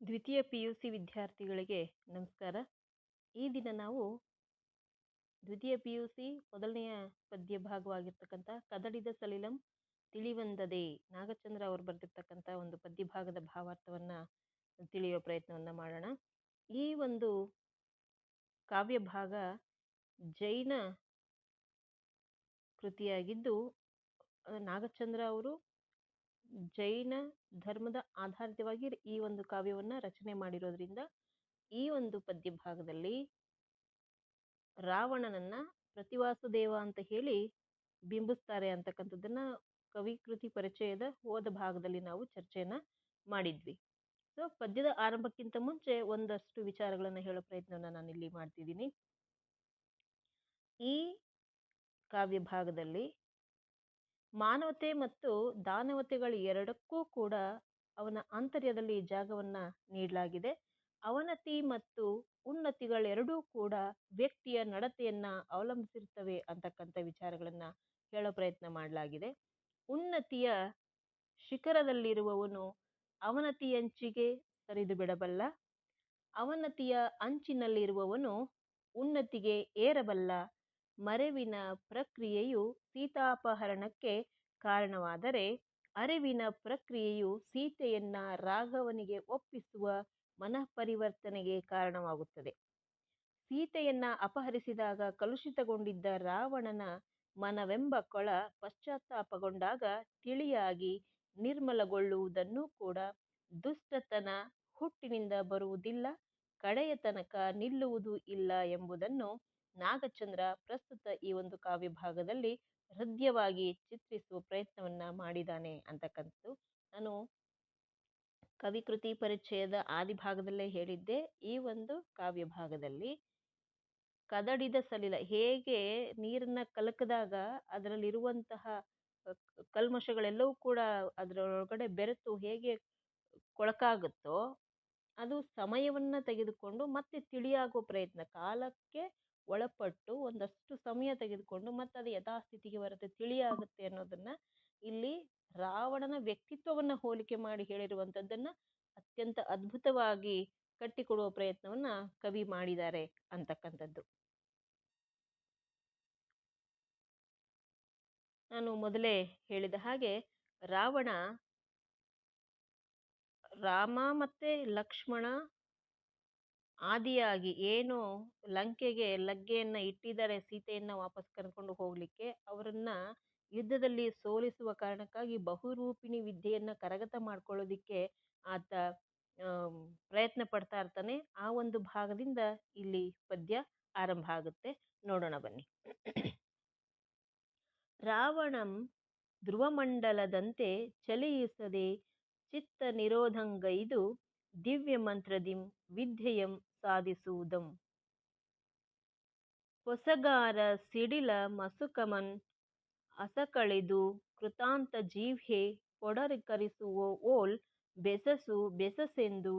ದ್ವಿತೀಯ P U C ವಿದ್ಯಾರ್ಥಿಗಳಿಗೆ ನಮಸ್ಕಾರ. ಈ ದಿನ ನಾವು ದ್ವಿತೀಯ ಪಿ ಯು ಸಿ ಮೊದಲನೆಯ ಪದ್ಯ ಭಾಗವಾಗಿರ್ತಕ್ಕಂಥ ಕದಡಿದ ಸಲಿಲಂ ತಿಳಿವಂದದೆ ನಾಗಚಂದ್ರ ಅವರು ಬರೆದಿರ್ತಕ್ಕಂಥ ಒಂದು ಪದ್ಯ ಭಾಗದ ಭಾವಾರ್ಥವನ್ನು ತಿಳಿಯುವ ಪ್ರಯತ್ನವನ್ನು ಮಾಡೋಣ. ಈ ಒಂದು ಕಾವ್ಯ ಭಾಗ ಜೈನ ಕೃತಿಯಾಗಿದ್ದು ನಾಗಚಂದ್ರ ಅವರು ಜೈನ ಧರ್ಮದ ಆಧಾರಿತವಾಗಿ ಈ ಒಂದು ಕಾವ್ಯವನ್ನ ರಚನೆ ಮಾಡಿರೋದ್ರಿಂದ ಈ ಒಂದು ಪದ್ಯ ಭಾಗದಲ್ಲಿ ರಾವಣನನ್ನ ಪ್ರತಿವಾಸುದೇವ ಅಂತ ಹೇಳಿ ಬಿಂಬಿಸ್ತಾರೆ ಅಂತಕ್ಕಂಥದ್ದನ್ನ ಕವಿ ಕೃತಿ ಪರಿಚಯದ ಹೋದ ಭಾಗದಲ್ಲಿ ನಾವು ಚರ್ಚೆಯನ್ನ ಮಾಡಿದ್ವಿ. ಸೊ ಪದ್ಯದ ಆರಂಭಕ್ಕಿಂತ ಮುಂಚೆ ಒಂದಷ್ಟು ವಿಚಾರಗಳನ್ನು ಹೇಳೋ ಪ್ರಯತ್ನವನ್ನ ನಾನು ಇಲ್ಲಿ ಮಾಡ್ತಿದ್ದೀನಿ. ಈ ಕಾವ್ಯ ಭಾಗದಲ್ಲಿ ಮಾನವತೆ ಮತ್ತು ದಾನವತೆಗಳು ಎರಡಕ್ಕೂ ಕೂಡ ಅವನ ಆಂತರ್ಯದಲ್ಲಿ ಜಾಗವನ್ನ ನೀಡಲಾಗಿದೆ. ಅವನತಿ ಮತ್ತು ಉನ್ನತಿಗಳೆರಡೂ ಕೂಡ ವ್ಯಕ್ತಿಯ ನಡತೆಯನ್ನು ಅವಲಂಬಿಸಿರ್ತವೆ ಅಂತಕ್ಕಂಥ ವಿಚಾರಗಳನ್ನು ಹೇಳೋ ಪ್ರಯತ್ನ ಮಾಡಲಾಗಿದೆ. ಉನ್ನತಿಯ ಶಿಖರದಲ್ಲಿರುವವನು ಅವನತಿಯಂಚಿಗೆ ಸರಿದು ಬಿಡಬಲ್ಲ, ಅವನತಿಯ ಅಂಚಿನಲ್ಲಿರುವವನು ಉನ್ನತಿಗೆ ಏರಬಲ್ಲ ಮರೆವಿನ ಪ್ರಕ್ರಿಯೆಯು ಸೀತಾಪಹರಣಕ್ಕೆ ಕಾರಣವಾದರೆ, ಅರಿವಿನ ಪ್ರಕ್ರಿಯೆಯು ಸೀತೆಯನ್ನ ರಾಘವನಿಗೆ ಒಪ್ಪಿಸುವ ಮನಃಪರಿವರ್ತನೆಗೆ ಕಾರಣವಾಗುತ್ತದೆ. ಸೀತೆಯನ್ನ ಅಪಹರಿಸಿದಾಗ ಕಲುಷಿತಗೊಂಡಿದ್ದ ರಾವಣನ ಮನವೆಂಬ ಕೊಳ ಪಶ್ಚಾತ್ತಾಪಗೊಂಡಾಗ ತಿಳಿಯಾಗಿ ನಿರ್ಮಲಗೊಳ್ಳುವುದನ್ನು ಕೂಡ ದುಷ್ಟತನ ಹುಟ್ಟಿನಿಂದ ಬರುವುದಿಲ್ಲ, ಕಡೆಯ ತನಕ ನಿಲ್ಲುವುದೂ ಇಲ್ಲ ಎಂಬುದನ್ನು ನಾಗಚಂದ್ರ ಪ್ರಸ್ತುತ ಈ ಒಂದು ಕಾವ್ಯ ಭಾಗದಲ್ಲಿ ಹೃದಯವಾಗಿ ಚಿತ್ರಿಸುವ ಪ್ರಯತ್ನವನ್ನ ಮಾಡಿದ್ದಾನೆ ಅಂತಕ್ಕಂಥದ್ದು. ನಾನು ಕವಿಕೃತಿ ಪರಿಚಯದ ಆದಿ ಭಾಗದಲ್ಲೇ ಹೇಳಿದ್ದೆ. ಈ ಒಂದು ಕಾವ್ಯ ಭಾಗದಲ್ಲಿ ಕದಡಿದ ಸಲಿಲ ಹೇಗೆ ನೀರನ್ನ ಕಲಕಿದಾಗ ಅದರಲ್ಲಿರುವಂತಹ ಕಲ್ಮಶಗಳೆಲ್ಲವೂ ಕೂಡ ಅದರೊಳಗಡೆ ಬೆರೆತು ಹೇಗೆ ಕೊಳಕಾಗುತ್ತೋ ಅದು ಸಮಯವನ್ನ ತೆಗೆದುಕೊಂಡು ಮತ್ತೆ ತಿಳಿಯಾಗುವ ಪ್ರಯತ್ನ. ಕಾಲಕ್ಕೆ ಒಳಪಟ್ಟು ಒಂದಷ್ಟು ಸಮಯ ತೆಗೆದುಕೊಂಡು ಮತ್ತೆ ಅದು ಯಥಾಸ್ಥಿತಿಗೆ ಬರುತ್ತೆ, ತಿಳಿಯಾಗುತ್ತೆ ಅನ್ನೋದನ್ನ ಇಲ್ಲಿ ರಾವಣನ ವ್ಯಕ್ತಿತ್ವವನ್ನ ಹೋಲಿಕೆ ಮಾಡಿ ಹೇಳಿರುವಂತದ್ದನ್ನ ಅತ್ಯಂತ ಅದ್ಭುತವಾಗಿ ಕಟ್ಟಿಕೊಡುವ ಪ್ರಯತ್ನವನ್ನ ಕವಿ ಮಾಡಿದ್ದಾರೆ ಅಂತಕ್ಕಂಥದ್ದು. ನಾನು ಮೊದಲೇ ಹೇಳಿದ ಹಾಗೆ ರಾವಣ ರಾಮ ಮತ್ತೆ ಲಕ್ಷ್ಮಣ ಆದಿಯಾಗಿ ಏನು ಲಂಕೆಗೆ ಲಗ್ಗೆಯನ್ನ ಇಟ್ಟಿದ್ದಾರೆ, ಸೀತೆಯನ್ನ ವಾಪಸ್ ಕರ್ಕೊಂಡು ಹೋಗಲಿಕ್ಕೆ, ಅವರನ್ನ ಯುದ್ಧದಲ್ಲಿ ಸೋಲಿಸುವ ಕಾರಣಕ್ಕಾಗಿ ಬಹುರೂಪಿಣಿ ವಿದ್ಯೆಯನ್ನ ಕರಗತ ಮಾಡ್ಕೊಳ್ಳೋದಿಕ್ಕೆ ಆತ ಪ್ರಯತ್ನ ಪಡ್ತಾ ಇರ್ತಾನೆ. ಆ ಒಂದು ಭಾಗದಿಂದ ಇಲ್ಲಿ ಪದ್ಯ ಆರಂಭ ಆಗುತ್ತೆ. ನೋಡೋಣ ಬನ್ನಿ. ರಾವಣಂ ಧ್ರುವಮಂಡಲದಂತೆ ಚಲಿಯಿಸದೆ ಚಿತ್ತ ನಿರೋಧಂಗೈದು ದಿವ್ಯ ಮಂತ್ರದಿಂ ವಿದ್ಯೆಯಂ ಸಾಧಿಸುವುದಂ. ಹೊಸಗಾರ ಸಿಡಿಲ ಮಸುಕಮನ್ ಅಸಕಳೆದು ಕೃತಾಂತ ಜೀವ್ಹೆ ಪೊಡರಿಕರಿಸುವ ಓಲ್ ಬೆಸಸು ಬೆಸಸೆಂದು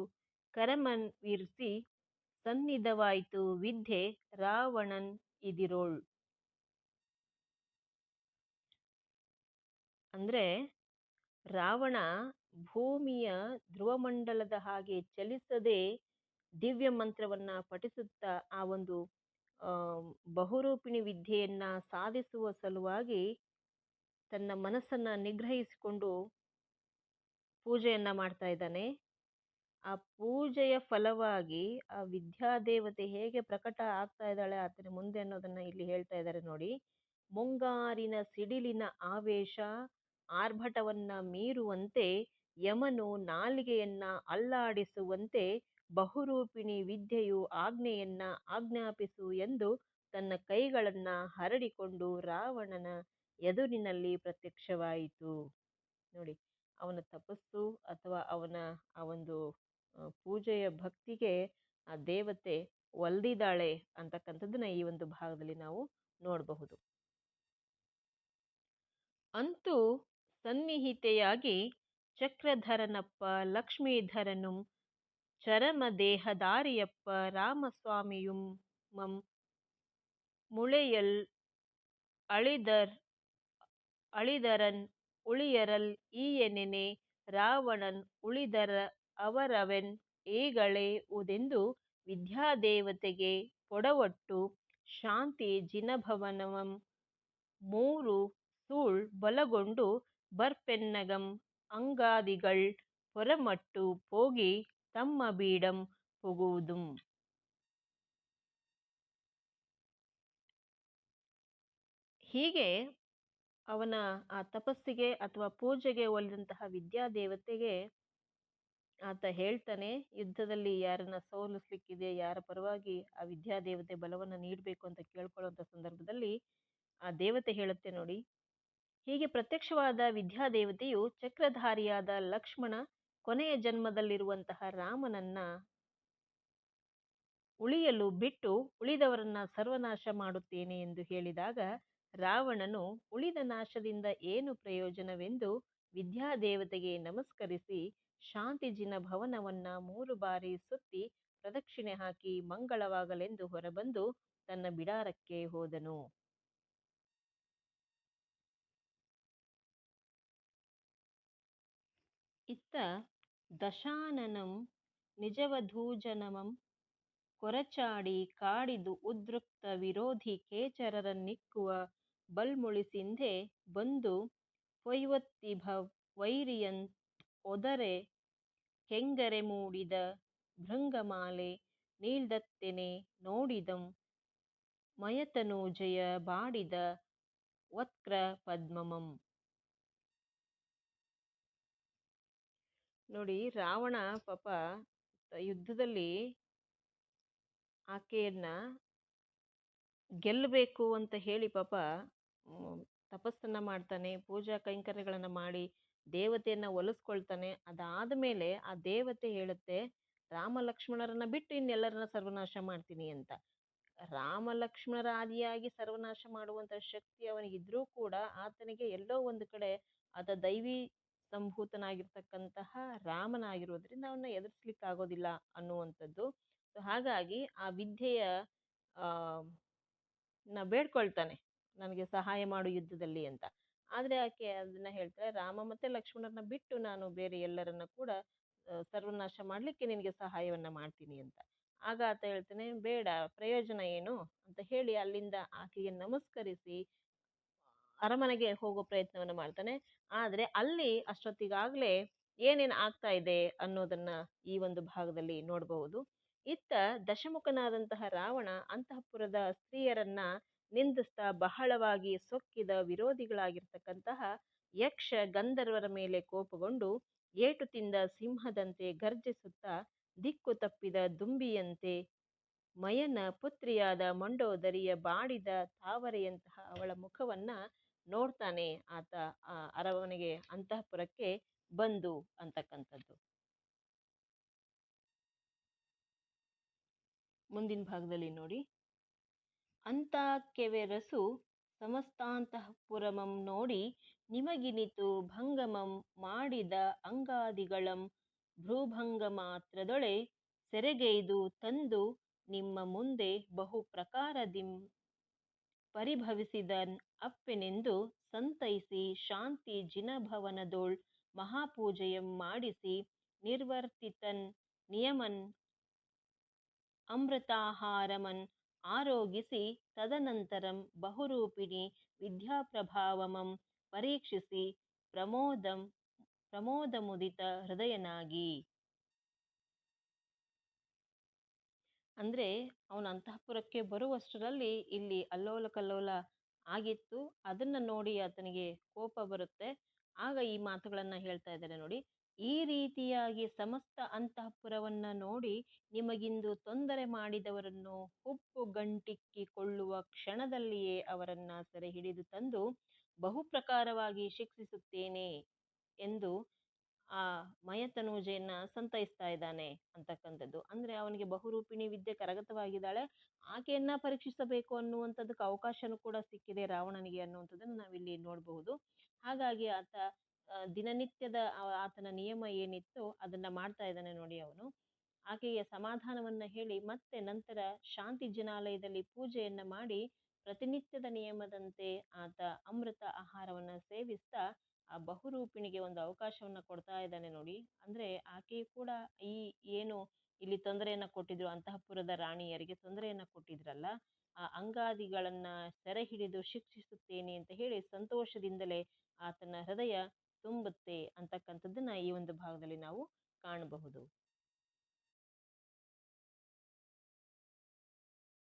ಕರಮನ್ ವಿರ್ಸಿ ಸನ್ನಿಧವಾಯ್ತು ವಿದ್ಯೆ ರಾವಣನ್ ಇದಿರೋಳ್. ಅಂದ್ರೆ ರಾವಣ ಭೂಮಿಯ ಧ್ರುವಮಂಡಲದ ಹಾಗೆ ಚಲಿಸದೆ ದಿವ್ಯ ಮಂತ್ರವನ್ನ ಪಠಿಸುತ್ತಾ ಆ ಒಂದು ಬಹುರೂಪಿಣಿ ವಿದ್ಯೆಯನ್ನ ಸಾಧಿಸುವ ಸಲುವಾಗಿ ತನ್ನ ಮನಸ್ಸನ್ನ ನಿಗ್ರಹಿಸಿಕೊಂಡು ಪೂಜೆಯನ್ನ ಮಾಡ್ತಾ ಇದ್ದಾನೆ. ಆ ಪೂಜೆಯ ಫಲವಾಗಿ ಆ ವಿದ್ಯಾದೇವತೆ ಹೇಗೆ ಪ್ರಕಟ ಆಗ್ತಾ ಇದ್ದಾಳೆ ಆತನ ಮುಂದೆ ಅನ್ನೋದನ್ನ ಇಲ್ಲಿ ಹೇಳ್ತಾ ಇದ್ದಾರೆ ನೋಡಿ. ಮುಂಗಾರಿನ ಸಿಡಿಲಿನ ಆವೇಶ, ಆರ್ಭಟವನ್ನ ಮೀರುವಂತೆ, ಯಮನು ನಾಲಿಗೆಯನ್ನ ಅಲ್ಲಾಡಿಸುವಂತೆ ಬಹುರೂಪಿಣಿ ವಿದ್ಯೆಯು ಆಜ್ಞೆಯನ್ನ ಆಜ್ಞಾಪಿಸು ಎಂದು ತನ್ನ ಕೈಗಳನ್ನ ಹರಡಿಕೊಂಡು ರಾವಣನ ಎದುರಿನಲ್ಲಿ ಪ್ರತ್ಯಕ್ಷವಾಯಿತು. ನೋಡಿ, ಅವನ ತಪಸ್ಸು ಅಥವಾ ಅವನ ಆ ಒಂದು ಪೂಜೆಯ ಭಕ್ತಿಗೆ ಆ ದೇವತೆ ಒಲ್ದಿದ್ದಾಳೆ ಅಂತಕ್ಕಂಥದ್ದನ್ನ ಈ ಒಂದು ಭಾಗದಲ್ಲಿ ನಾವು ನೋಡಬಹುದು. ಅಂತೂ ಸನ್ನಿಹಿತೆಯಾಗಿ ಚಕ್ರಧರನಪ್ಪ ಲಕ್ಷ್ಮೀಧರನು ಚರಮ ದೇಹದಾರಿಯಪ್ಪ ರಾಮಸ್ವಾಮಿಯುಂ ಮಂ ಮುಳೆಯಲ್ ಅಳಿದರ್ ಅಳಿದರನ್ ಉಳಿಯರಲ್ ಈಯನೆನೆ ರಾವಣನ್ ಉಳಿದರ ಅವರವೆನ್ ಏಗಳೇ ಉದೆಂದು ವಿದ್ಯಾದೇವತೆಗೆ ಪೊಡವಟ್ಟು ಶಾಂತಿ ಜಿನಭವನವಂ ಮೂರು ಸೂಳ್ ಬಲಗೊಂಡು ಬರ್ಪೆನ್ನಗಂ ಅಂಗಾದಿಗಳ್ ಹೊರಮಟ್ಟು ಪೋಗಿ ತಮ್ಮ ಬೀಡಂ ಪುಗುವುದುಂ. ಹೀಗೆ ಅವನ ಆ ತಪಸ್ಸಿಗೆ ಅಥವಾ ಪೂಜೆಗೆ ಒಲಿದಂತಹ ವಿದ್ಯಾದೇವತೆಗೆ ಆತ ಹೇಳ್ತಾನೆ, ಯುದ್ಧದಲ್ಲಿ ಯಾರನ್ನ ಸೋಲಿಸ್ಲಿಕ್ಕಿದೆ, ಯಾರ ಪರವಾಗಿ ಆ ವಿದ್ಯಾದೇವತೆ ಬಲವನ್ನು ನೀಡಬೇಕು ಅಂತ ಕೇಳ್ಕೊಳ್ಳುವಂಥ ಸಂದರ್ಭದಲ್ಲಿ ಆ ದೇವತೆ ಹೇಳುತ್ತೆ ನೋಡಿ. ಹೀಗೆ ಪ್ರತ್ಯಕ್ಷವಾದ ವಿದ್ಯಾದೇವತೆಯು ಚಕ್ರಧಾರಿಯಾದ ಲಕ್ಷ್ಮಣ ಕೊನೆಯ ಜನ್ಮದಲ್ಲಿರುವಂತಹ ರಾಮನನ್ನ ಉಳಿಯಲು ಬಿಟ್ಟು ಉಳಿದವರನ್ನ ಸರ್ವನಾಶ ಮಾಡುತ್ತೇನೆ ಎಂದು ಹೇಳಿದಾಗ ರಾವಣನು ಉಳಿದ ನಾಶದಿಂದ ಏನು ಪ್ರಯೋಜನವೆಂದು ವಿದ್ಯಾದೇವತೆಗೆ ನಮಸ್ಕರಿಸಿ ಶಾಂತಿಜಿನ ಭವನವನ್ನ ಮೂರು ಬಾರಿ ಸುತ್ತಿ ಪ್ರದಕ್ಷಿಣೆ ಹಾಕಿ ಮಂಗಳವಾಗಲೆಂದು ಹೊರಬಂದು ತನ್ನ ಬಿಡಾರಕ್ಕೆ ಹೋದನು. ಇತ್ತ ದಶಾನನಂ ನಿಜವಧೂಜನಮಂ ಕೊರಚಾಡಿ ಕಾಡಿದು ಉದ್ರುಕ್ತ ವಿರೋಧಿ ಕೇಚರರನ್ನಿಕ್ಕುವ ಬಲ್ಮುಳಿಸಿಂಧೆ ಬಂದು ಪೊಯ್ವತ್ತಿಭ ವೈರಿಯಂತ್ ಒದರೆ ಕೆಂಗರೆ ಮೂಡಿದ ಭೃಂಗಮಾಲೆ ನೀಳ್ದತ್ತೆನೆ ನೋಡಿದಂ ಮಯತನೂಜಯ ಬಾಡಿದ ವಕ್ರ ಪದ್ಮಮಂ. ನೋಡಿ ರಾವಣ ಪಾಪ ಯುದ್ಧದಲ್ಲಿ ಆಕೆಯನ್ನ ಗೆಲ್ಲಬೇಕು ಅಂತ ಹೇಳಿ ಪಾಪ ತಪಸ್ಸನ್ನ ಮಾಡ್ತಾನೆ, ಪೂಜಾ ಕೈಂಕರ್ಯಗಳನ್ನ ಮಾಡಿ ದೇವತೆಯನ್ನ ಒಲಿಸ್ಕೊಳ್ತಾನೆ. ಅದಾದ ಮೇಲೆ ಆ ದೇವತೆ ಹೇಳುತ್ತೆ, ರಾಮ ಲಕ್ಷ್ಮಣರನ್ನ ಬಿಟ್ಟು ಇನ್ನೆಲ್ಲರನ್ನ ಸರ್ವನಾಶ ಮಾಡ್ತೀನಿ ಅಂತ. ರಾಮ ಲಕ್ಷ್ಮಣರ ಆದಿಯಾಗಿ ಸರ್ವನಾಶ ಮಾಡುವಂತ ಶಕ್ತಿ ಅವನಿಗಿದ್ರೂ ಕೂಡ ಆತನಿಗೆ ಎಲ್ಲೋ ಒಂದು ಕಡೆ ಆತ ದೈವಿ ಸಂಭೂತನಾಗಿರ್ತಕ್ಕಂತಹ ರಾಮನಾಗಿರೋದ್ರಿಂದ ಅವನ್ನ ಎದುರಿಸ್ಲಿಕ್ಕೆ ಆಗೋದಿಲ್ಲ ಅನ್ನುವಂಥದ್ದು. ಸೊ ಹಾಗಾಗಿ ಆ ವಿದ್ಯೆಯ ನ ಬೇಡ್ಕೊಳ್ತಾನೆ. ನನಗೆ ಸಹಾಯ ಮಾಡು ಯುದ್ಧದಲ್ಲಿ ಅಂತ. ಆದ್ರೆ ಆಕೆ ಅದನ್ನ ಹೇಳ್ತಾರೆ ರಾಮ ಮತ್ತೆ ಲಕ್ಷ್ಮಣರನ್ನ ಬಿಟ್ಟು ನಾನು ಬೇರೆ ಎಲ್ಲರನ್ನ ಕೂಡ ಸರ್ವನಾಶ ಮಾಡಲಿಕ್ಕೆ ನಿನಗೆ ಸಹಾಯವನ್ನ ಮಾಡ್ತೀನಿ ಅಂತ. ಆಗ ಆತ ಹೇಳ್ತಾನೆ, ಬೇಡ, ಪ್ರಯೋಜನ ಏನು? ಅಂತ ಹೇಳಿ ಅಲ್ಲಿಂದ ಆಕೆಗೆ ನಮಸ್ಕರಿಸಿ ಅರಮನೆಗೆ ಹೋಗೋ ಪ್ರಯತ್ನವನ್ನು ಮಾಡ್ತಾನೆ. ಆದರೆ ಅಲ್ಲಿ ಅಷ್ಟೊತ್ತಿಗಾಗಲೇ ಏನೇನು ಆಗ್ತಾ ಇದೆ ಅನ್ನೋದನ್ನ ಈ ಒಂದು ಭಾಗದಲ್ಲಿ ನೋಡಬಹುದು. ಇತ್ತ ದಶಮುಖನಾದಂತಹ ರಾವಣ ಅಂತಃಪುರದ ಸ್ತ್ರೀಯರನ್ನ ನಿಂದಿಸ್ತಾ ಬಹಳವಾಗಿ ಸೊಕ್ಕಿದ ವಿರೋಧಿಗಳಾಗಿರ್ತಕ್ಕಂತಹ ಯಕ್ಷ ಗಂಧರ್ವರ ಮೇಲೆ ಕೋಪಗೊಂಡು ಏಟು ತಿಂದ ಸಿಂಹದಂತೆ ಗರ್ಜಿಸುತ್ತಾ ದಿಕ್ಕು ತಪ್ಪಿದ ದುಂಬಿಯಂತೆ ಮಯನ ಪುತ್ರಿಯಾದ ಮಂಡೋದರಿಯ ಬಾಡಿದ ತಾವರೆಯಂತಹ ಅವಳ ಮುಖವನ್ನ ನೋಡ್ತಾನೆ ಆತ ಆ ಅರಮನೆಗೆ ಅಂತಃಪುರಕ್ಕೆ ಬಂದು ಅಂತಕ್ಕಂಥದ್ದು. ಮುಂದಿನ ಭಾಗದಲ್ಲಿ ನೋಡಿ. ಅಂತ ಕೆವೆರಸು ಸಮಸ್ತಾಂತಃಪುರಮಂ ನೋಡಿ ನಿಮಗಿನಿತು ಭಂಗಮಂ ಮಾಡಿದ ಅಂಗಾದಿಗಳಂ ಭ್ರೂಭಂಗ ಮಾತ್ರದೊಳೆ ಸೆರೆಗೈದು ತಂದು ನಿಮ್ಮ ಮುಂದೆ ಬಹು ಪ್ರಕಾರದಿಂ ಪರಿಭವಿಸಿದನ್ ಅಪ್ಪೆನೆಂದು ಸಂತೈಸಿ ಶಾಂತಿ ಜಿನಭವನದೋಳ್ ಮಹಾಪೂಜೆಯಂ ಮಾಡಿಸಿ ನಿರ್ವರ್ತಿತನ್ ನಿಯಮನ್ ಅಮೃತಾಹಾರಮನ್ ಆರೋಗಿಸಿ ತದನಂತರಂ ಬಹುರೂಪಿಣಿ ವಿದ್ಯಾಪ್ರಭಾವಮಂ ಪರೀಕ್ಷಿಸಿ ಪ್ರಮೋದಂ ಪ್ರಮೋದಮುದಿತ ಹೃದಯನಾಗಿ. ಅಂದ್ರೆ ಅವನ ಅಂತಃಪುರಕ್ಕೆ ಬರುವಷ್ಟರಲ್ಲಿ ಇಲ್ಲಿ ಅಲ್ಲೋಲ ಕಲ್ಲೋಲ ಆಗಿತ್ತು. ಅದನ್ನು ನೋಡಿ ಆತನಿಗೆ ಕೋಪ ಬರುತ್ತೆ. ಆಗ ಈ ಮಾತುಗಳನ್ನು ಹೇಳ್ತಾ ಇದ್ದಾರೆ ನೋಡಿ. ಈ ರೀತಿಯಾಗಿ ಸಮಸ್ತ ಅಂತಃಪುರವನ್ನು ನೋಡಿ ನಿಮಗಿಂದು ತೊಂದರೆ ಮಾಡಿದವರನ್ನು ಹುಪ್ಪು ಗಂಟಿಕ್ಕಿಕೊಳ್ಳುವ ಕ್ಷಣದಲ್ಲಿಯೇ ಅವರನ್ನು ಸೆರೆ ಹಿಡಿದು ತಂದು ಬಹುಪ್ರಕಾರವಾಗಿ ಶಿಕ್ಷಿಸುತ್ತೇನೆ ಎಂದು ಆ ಮಯತನೂಜೆಯನ್ನು ಸಂತೈಸ್ತಾ ಇದ್ದಾನೆ ಅಂತಕ್ಕಂಥದ್ದು. ಅಂದ್ರೆ ಅವನಿಗೆ ಬಹುರೂಪಿಣಿ ವಿದ್ಯೆ ಕರಗತವಾಗಿದ್ದಾಳೆ. ಆಕೆಯನ್ನ ಪರೀಕ್ಷಿಸಬೇಕು ಅನ್ನುವಂಥದ್ದಕ್ಕೆ ಅವಕಾಶನೂ ಕೂಡ ಸಿಕ್ಕಿದೆ ರಾವಣನಿಗೆ ಅನ್ನುವಂಥದ್ದನ್ನು ನಾವಿಲ್ಲಿ ನೋಡಬಹುದು. ಹಾಗಾಗಿ ಆತ ದಿನನಿತ್ಯದ ಆತನ ನಿಯಮ ಏನಿತ್ತು ಅದನ್ನ ಮಾಡ್ತಾ ಇದ್ದಾನೆ ನೋಡಿ ಅವನು. ಆಕೆಯ ಸಮಾಧಾನವನ್ನ ಹೇಳಿ ಮತ್ತೆ ನಂತರ ಶಾಂತಿ ಜನಾಲಯದಲ್ಲಿ ಪೂಜೆಯನ್ನ ಮಾಡಿ ಪ್ರತಿನಿತ್ಯದ ನಿಯಮದಂತೆ ಆತ ಅಮೃತ ಆಹಾರವನ್ನ ಸೇವಿಸ್ತಾ ಆ ಬಹುರೂಪಿಣಿಗೆ ಒಂದು ಅವಕಾಶವನ್ನ ಕೊಡ್ತಾ ಇದ್ದಾನೆ ನೋಡಿ. ಅಂದ್ರೆ ಆಕೆಯು ಕೂಡ ಈ ಏನು ಇಲ್ಲಿ ತೊಂದರೆಯನ್ನು ಕೊಟ್ಟಿದ್ರು, ಅಂತಃಪುರದ ರಾಣಿಯರಿಗೆ ತೊಂದರೆಯನ್ನು ಕೊಟ್ಟಿದ್ರಲ್ಲ, ಆ ಅಂಗಾದಿಗಳನ್ನು ಸೆರೆ ಹಿಡಿದು ಶಿಕ್ಷಿಸುತ್ತೇನೆ ಅಂತ ಹೇಳಿ ಸಂತೋಷದಿಂದಲೇ ಆತನ ಹೃದಯ ತುಂಬುತ್ತೆ ಅಂತಕ್ಕಂಥದ್ದನ್ನು ಈ ಒಂದು ಭಾಗದಲ್ಲಿ ನಾವು ಕಾಣಬಹುದು.